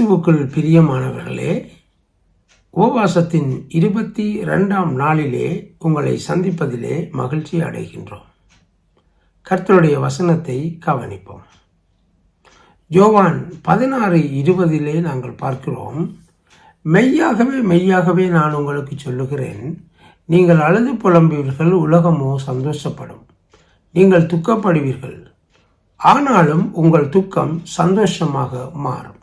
இயேசுவுக்குள் பிரியமானவர்களே உபவாசத்தின் இருபத்தி ரெண்டாம் நாளிலே உங்களை சந்திப்பதிலே மகிழ்ச்சி அடைகின்றோம். கர்த்தருடைய வசனத்தை கவனிப்போம். ஜோவான் பதினாறு இருபதிலே நாங்கள் பார்க்கிறோம் மெய்யாகவே மெய்யாகவே நான் உங்களுக்கு சொல்லுகிறேன். நீங்கள் அழுது புலம்புவீர்கள் உலகமோ சந்தோஷப்படும். நீங்கள் துக்கப்படுவீர்கள். ஆனாலும் உங்கள் துக்கம் சந்தோஷமாக மாறும்.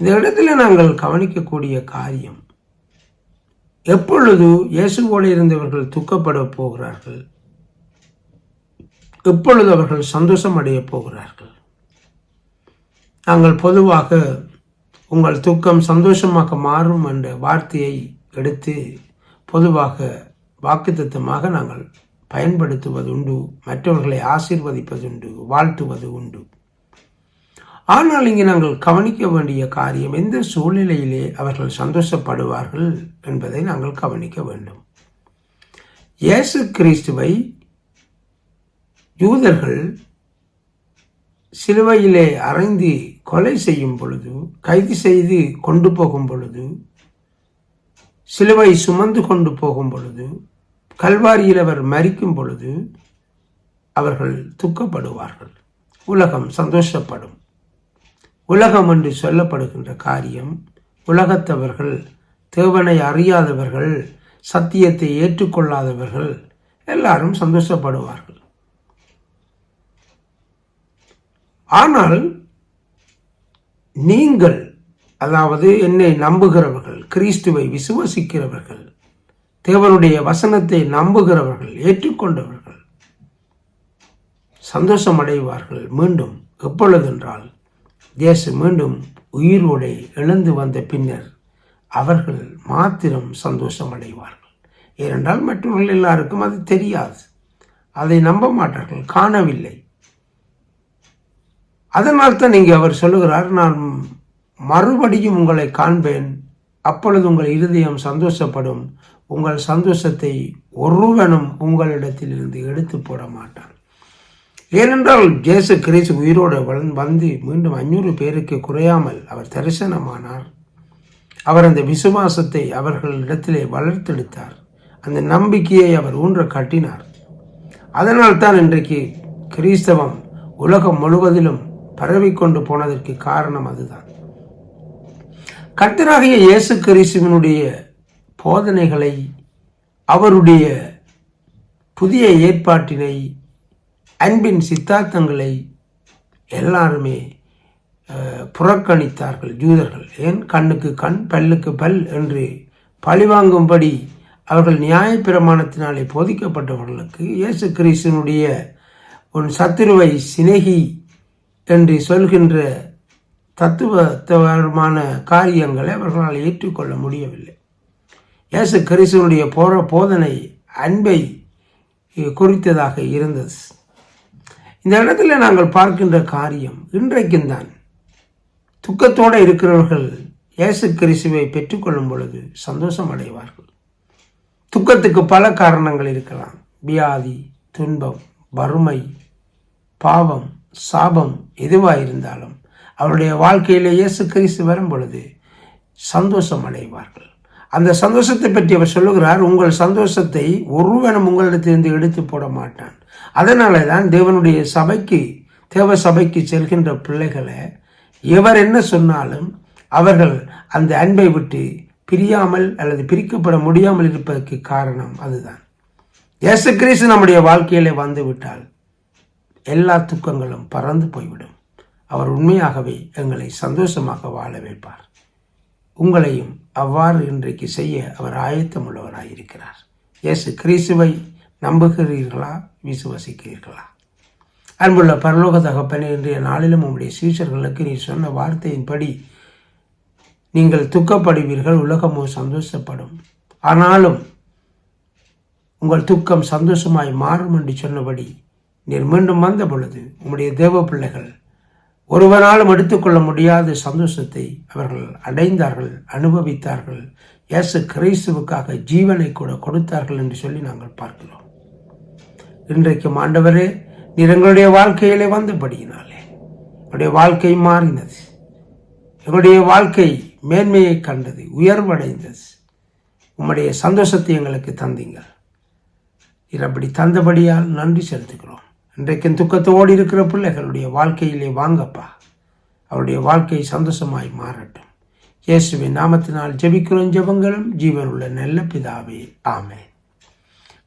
இந்த இடத்துல நாங்கள் கவனிக்கக்கூடிய காரியம் எப்பொழுது இயேசுவோடு இருந்தவர்கள் துக்கப்பட போகிறார்கள்? எப்பொழுது அவர்கள் சந்தோஷம் அடைய போகிறார்கள்? நாங்கள் பொதுவாக உங்கள் துக்கம் சந்தோஷமாக மாறும் என்ற வார்த்தையை எடுத்து பொதுவாக வாக்குத்தத்தமாக நாங்கள் பயன்படுத்துவது உண்டு மற்றவர்களை ஆசீர்வதிப்பதுண்டு வாழ்த்துவது உண்டு ஆனால் இங்கே நாங்கள் கவனிக்க வேண்டிய காரியம் எந்த சூழ்நிலையிலே அவர்கள் சந்தோஷப்படுவார்கள் என்பதை நாங்கள் கவனிக்க வேண்டும். இயேசு கிறிஸ்துவை யூதர்கள் சிலுவையிலே அறைந்து கொலை செய்யும் பொழுது கைது செய்து கொண்டு போகும் பொழுது சிலுவை சுமந்து கொண்டு போகும் பொழுது கல்வாரியில் அவர் மறிக்கும் பொழுது அவர்கள் துக்கப்படுவார்கள். உலகம் சந்தோஷப்படும். உலகம் என்று சொல்லப்படுகின்ற காரியம் உலகத்தவர்கள் தேவனை அறியாதவர்கள் சத்தியத்தை ஏற்றுக்கொள்ளாதவர்கள் எல்லாரும் சந்தோஷப்படுவார்கள். ஆனால் நீங்கள் அதாவது என்னை நம்புகிறவர்கள் கிறிஸ்துவை விசுவசிக்கிறவர்கள் தேவனுடைய வசனத்தை நம்புகிறவர்கள் ஏற்றுக்கொண்டவர்கள் சந்தோஷம் அடைவார்கள் மீண்டும் எப்பொழுதென்றால் இயேசு மீண்டும் உயிரோடு எழுந்து வந்த பின்னர் அவர்கள் மாத்திரம் சந்தோஷம் அடைவார்கள் ஏனென்றால் மற்றவர்கள் எல்லாருக்கும் அது தெரியாது. அதை நம்ப மாட்டார்கள் காணவில்லை. அதனால் தான் இங்கே அவர் சொல்லுகிறார் நான் மறுபடியும் உங்களை காண்பேன். அப்பொழுது உங்கள் இருதயம் சந்தோஷப்படும். உங்கள் சந்தோஷத்தை ஒருவனும் உங்களிடத்திலிருந்து எடுத்து போட மாட்டான். ஏனென்றால் ஜேசு கிரேசு உயிரோடு வளர்ந்து வந்து மீண்டும் அஞ்சூறு பேருக்கு குறையாமல் அவர் தரிசனமானார். அவர் அந்த விசுவாசத்தை அவர்களிடத்திலே வளர்த்தெடுத்தார். அந்த நம்பிக்கையை அவர் ஊன்ற கட்டினார். அதனால் தான் இன்றைக்கு கிறிஸ்தவம் உலகம் முழுவதிலும் பரவிக்கொண்டு போனதற்கு காரணம் அதுதான். கர்த்தராகிய இயேசு கிறிஸ்துவனுடைய போதனைகளை அவருடைய புதிய ஏற்பாட்டினை அன்பின் சித்தாந்தங்களை எல்லாருமே புறக்கணித்தார்கள் ஜூதர்கள். ஏன்? கண்ணுக்கு கண் பல்லுக்கு பல் என்று பழிவாங்கும்படி அவர்கள் நியாயப்பிரமாணத்தினாலே போதிக்கப்பட்டவர்களுக்கு இயேசு கிறிஸ்தனுடைய உன் சத்துருவை சினேகி என்று சொல்கின்ற தத்துவத்தவமான காரியங்களை அவர்களால் ஏற்றுக்கொள்ள முடியவில்லை. இயேசு கிறிஸ்தனுடைய போற போதனை அன்பை குறித்ததாக இருந்தது. இந்த இடத்துல நாங்கள் பார்க்கின்ற காரியம் இன்றைக்கும் தான். துக்கத்தோடு இருக்கிறவர்கள் இயேசு கிறிஸ்துவை பெற்றுக்கொள்ளும் பொழுது சந்தோஷம் அடைவார்கள் துக்கத்துக்கு பல காரணங்கள் இருக்கலாம். வியாதி துன்பம் வறுமை பாவம் சாபம் எதுவாக இருந்தாலும் அவருடைய வாழ்க்கையில் இயேசு கிறிஸ்து வரும் பொழுது சந்தோஷம் அடைவார்கள் அந்த சந்தோஷத்தை பற்றி அவர் சொல்லுகிறார் உங்கள் சந்தோஷத்தை ஒருவனும் உங்களிடத்திலிருந்து எடுத்து போட மாட்டான். அதனால தான் தேவனுடைய சபைக்கு தேவ சபைக்கு செல்கின்ற பிள்ளைகளை எவர் என்ன சொன்னாலும் அவர்கள் அந்த அன்பை விட்டு பிரியாமல் அல்லது பிரிக்கப்பட முடியாமல் இருப்பதற்கு காரணம் அதுதான். இயேசு கிறிஸ்து நம்முடைய வாழ்க்கையிலே வந்துவிட்டால் எல்லா துக்கங்களும் பறந்து போய்விடும். அவர் உண்மையாகவே எங்களை சந்தோஷமாக வாழ வைப்பார். உங்களையும் அவ்வாறு இன்றைக்கு செய்ய அவர் ஆயத்தமுள்ளவராயிருக்கிறார். இயேசு கிறிஸ்துவை நம்புகிறீர்களா? விசுவசிக்கிறீர்களா? அன்புள்ள பரலோக தகப்பனே இன்றைய நாளிலும் உங்களுடைய சீஷர்களுக்கு நீ சொன்ன வார்த்தையின்படி நீங்கள் துக்கப்படுவீர்கள் உலகமோ சந்தோஷப்படும். ஆனாலும் உங்கள் துக்கம் சந்தோஷமாய் மாறும் என்று சொன்னபடி நீர் மீண்டும் வந்த பொழுது உங்களுடைய தேவ பிள்ளைகள் ஒருவராலும் எடுத்துக்கொள்ள முடியாத சந்தோஷத்தை அவர்கள் அடைந்தார்கள் அனுபவித்தார்கள். இயேசு கிறிஸ்துவுக்காக ஜீவனை கூட கொடுத்தார்கள் என்று சொல்லி நாங்கள் பார்க்கிறோம். இன்றைக்கும் ஆண்டவரே நீர் எங்களுடைய வாழ்க்கையிலே வந்தபடியினாலே எங்களுடைய வாழ்க்கை மாறினது. எங்களுடைய வாழ்க்கை மேன்மையை கண்டது உயர்வடைந்தது. உம்முடைய சந்தோஷத்தை எங்களுக்கு தந்தீங்கள். நீர் அப்படி தந்தபடியால் நன்றி செலுத்துகிறோம். இன்றைக்கும் துக்கத்தோடு இருக்கிற பிள்ளைகளுடைய வாழ்க்கையிலே வாங்கப்பா. அவருடைய வாழ்க்கை சந்தோஷமாய் மாறட்டும். இயேசுவின் நாமத்தினால் ஜெபிக்கிறோம் ஜெபங்களும் ஜீவனுள்ள நல்ல பிதாவே. ஆமேன்.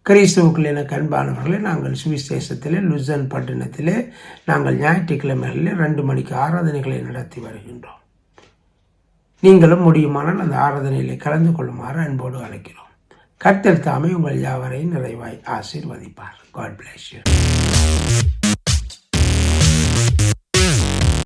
கிறிஸ்துவுக்குள் எனக்கு அன்பானவர்களே நாங்கள் சுவிசேஷத்திலே லுசன் பட்டணத்திலே நாங்கள் ஞாயிற்றுக்கிழமைகளில் ரெண்டு மணிக்கு ஆராதனைகளை நடத்தி வருகின்றோம். நீங்களும் முடியுமானால் அந்த ஆராதனையிலே கலந்து கொள்ளுமாறு அன்போடு அழைக்கிறோம். கர்த்தர் தாமே உங்கள் யாவரையும் நிறைவாய் ஆசீர்வதிப்பார். God bless you